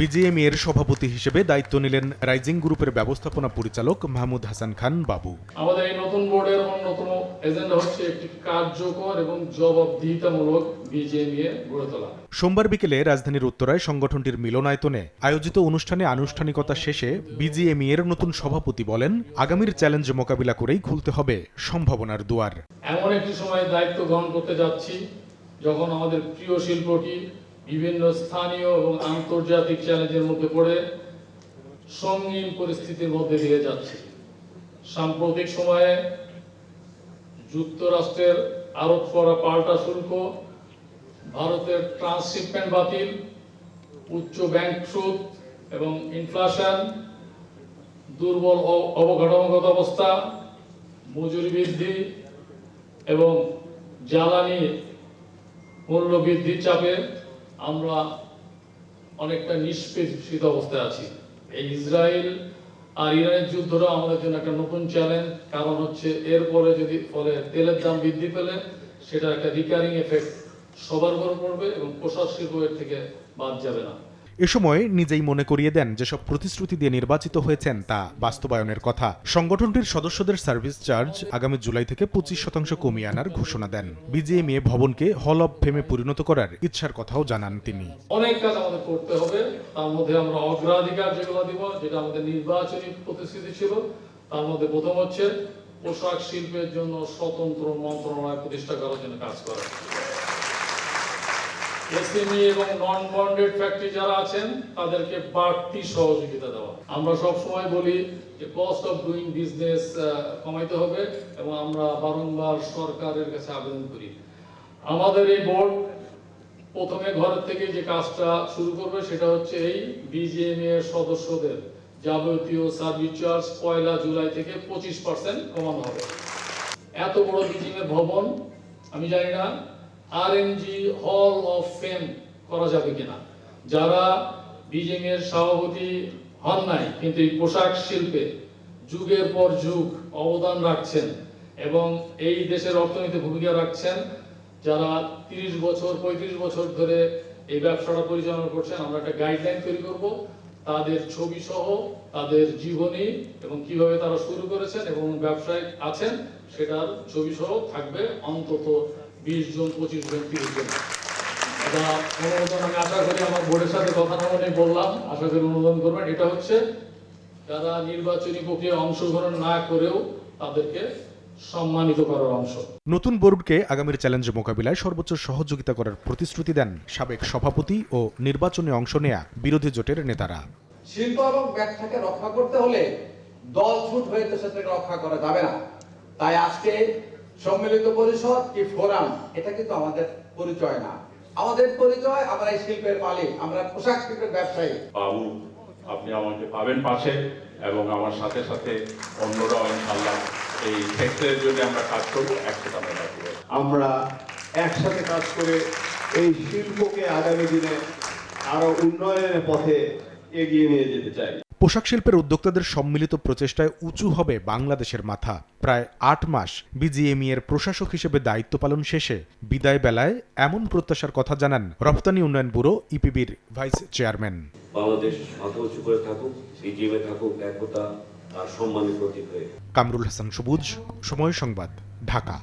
BGM এর সভাপতি হিসেবে দায়িত্ব নিলেন রাইজিং গ্রুপের ব্যবস্থাপনা পরিচালক মাহমুদ হাসান খান বাবু। আমাদের এই নতুন বোর্ডের অন্যতম এজেন্ডা হচ্ছে একটি কার্যকর এবং জবাবদিহিতামূলক বিজেএমএ গড়ে তোলা। সোমবার বিকেলে রাজধানীর উত্তরায় সংগঠনটির মিলনায়তনে আয়োজিত অনুষ্ঠানে আনুষ্ঠানিকতা শেষে বিজিএমই এর নতুন সভাপতি বলেন আগামীর চ্যালেঞ্জ মোকাবিলা করেই খুলতে হবে সম্ভাবনার দুয়ার। এমন একটি সময়ে দায়িত্ব গ্রহণ করতে যাচ্ছি যখন আমাদের প্রিয় শিল্পটি বিভিন্ন স্থানীয় এবং আন্তর্জাতিক চ্যালেঞ্জের মধ্যে পড়ে সঙ্গীন পরিস্থিতির মধ্যে দিয়ে যাচ্ছে। সাম্প্রতিক সময়ে যুক্তরাষ্ট্রের আরোপ করা পাল্টা শুল্ক, ভারতের ট্রান্সশিপমেন্ট বাতিল, উচ্চ ব্যাংক সুদ এবং ইনফ্লেশন, দুর্বল অবকাঠামোগত অবস্থা, মজুরি বৃদ্ধি এবং জ্বালানি মূল্য বৃদ্ধির চাপে আমরা অনেকটা নিষ্পেষিত অবস্থায় আছি। এই ইসরায়েল আর ইরানের যুদ্ধটা আমাদের জন্য একটা নতুন চ্যালেঞ্জ কারণ হচ্ছে এরপরে যদি ফলে তেলের দাম বৃদ্ধি পেলে সেটা একটা রিকারিং এফেক্ট সবার উপর পড়বে এবং পোশাক শিল্প এর থেকে বাদ যাবে না। এ সময় নিজেই মনে করিয়ে দেন যেসব প্রতিশ্রুতি দিয়ে নির্বাচিত হয়েছেন তা বাস্তবায়নের কথা। সংগঠনটির সদস্যদের সার্ভিস চার্জ আগামী জুলাই থেকে পঁচিশ শতাংশ কমিয়ে আনার ঘোষণা দেন। বিজিএমএ ভবনকে হল অব ফেমে পরিণত করার ইচ্ছার কথাও জানান তিনি। অনেক কাজ আমাদের করতে হবে। তার মধ্যে আমরা অগ্রাধিকার যেগুলো দিব, যেটা আমাদের নির্বাচনী প্রতিশ্রুতি ছিল, তার মধ্যে প্রথম হচ্ছে পোশাক শিল্পের জন্য স্বতন্ত্র মন্ত্রণালয় প্রতিষ্ঠা করার জন্য কাজ করা। এসএমই এবং নন বন্ডেড ফ্যাক্টরি যারা আছেন, তাদেরকে বাড়তি সহযোগিতা দেওয়া। আমরা সব সময় বলি যে কস্ট অফ ডুইং বিজনেস কমাইতে হবে এবং আমরা বারংবার সরকারের কাছে আবেদন করি। আমাদের এই বোর্ড প্রথমে ঘরের থেকে যে কাজটা শুরু করবে সেটা হচ্ছে এই বিজিএম এর সদস্যদের যাবতীয় সার্ভিস চার্জ পয়লা জুলাই থেকে পঁচিশ পার্সেন্ট কমানো হবে। এত বড় বিজিএম এর ভবন, আমি জানি না আর হল অফ ফেম করা যাবে কিনা? যারা বিজিএম এর সভাপতি হন নাই, কিন্তু এই পোশাক শিল্পে যুগের পর যুগ অবদান রাখছেন এবং এই দেশের অর্থনীতি ভূমিকা রাখছেন, যারা তিরিশ বছর, পঁয়ত্রিশ বছর ধরে এই ব্যবসাটা পরিচালনা করছেন, আমরা একটা গাইডলাইন তৈরি করব। তাদের ছবি সহ তাদের জীবনী এবং কীভাবে তারা শুরু করেছেন এবং ব্যবসায় আছেন সেটার ছবি সহ থাকবে অন্তত বিশ জন পঁচিশ জন তিরিশ জন। এটা অনুমোদন আমি আশা করি আমার বোর্ডের সাথে কথা না বলে বললাম। আশা করি অনুমোদন করবেন। এটা হচ্ছে যারা নির্বাচনী প্রক্রিয়ায় অংশগ্রহণ না করেও তাদেরকে সম্মানিত করার অংশ। নতুন বোর্ডকে আগামীর চ্যালেঞ্জ মোকাবিলায় সর্বোচ্চ সহযোগিতা করার প্রতিশ্রুতি দেন সাবেক সভাপতি ও নির্বাচনে অংশ নেয়া বিরোধী জোটের নেতারা। শিল্প এবং ব্যবসাকে রক্ষা করতে হলে দল ছুট হয়ে তো সেটাকে রক্ষা করা যাবে না। তাই আজকে সম্মিলিত পরিষদ কি ফোরাম এটা কিন্তু আমাদের পরিচয় না। আমাদের পরিচয় আমরা এই শিল্পের মালিক আমরা পোশাক শিল্পের ব্যবসায়ী। বাবু আপনি আমাকে পাবেন পাশে এবং আমার সাথে সাথে অন্যরাও ইনশাল্লাহ এই ক্ষেত্রের জন্য আমরা কাজ করব একসাথে আমরা কাজ করব। আমরা একসাথে কাজ করে এই শিল্পকে আগামী দিনে আরও উন্নয়নের পথে এগিয়ে নিয়ে যেতে চাই। পোশাক শিল্পের উদ্যোক্তাদের সম্মিলিত প্রচেষ্টায় উঁচু হবে বাংলাদেশের মাথা। প্রায় আট মাস বিজিএমই এর প্রশাসক হিসেবে দায়িত্ব পালন শেষে বিদায় বেলায় এমন প্রত্যাশার কথা জানান রপ্তানি উন্নয়ন ব্যুরো ইপিবির ভাইস চেয়ারম্যান। বাংলাদেশ মাথা উঁচু করে থাকুক থাকুক একতা আর সম্মানের প্রতীক হয়ে। কামরুল হাসান সবুজ সময় সংবাদ ঢাকা।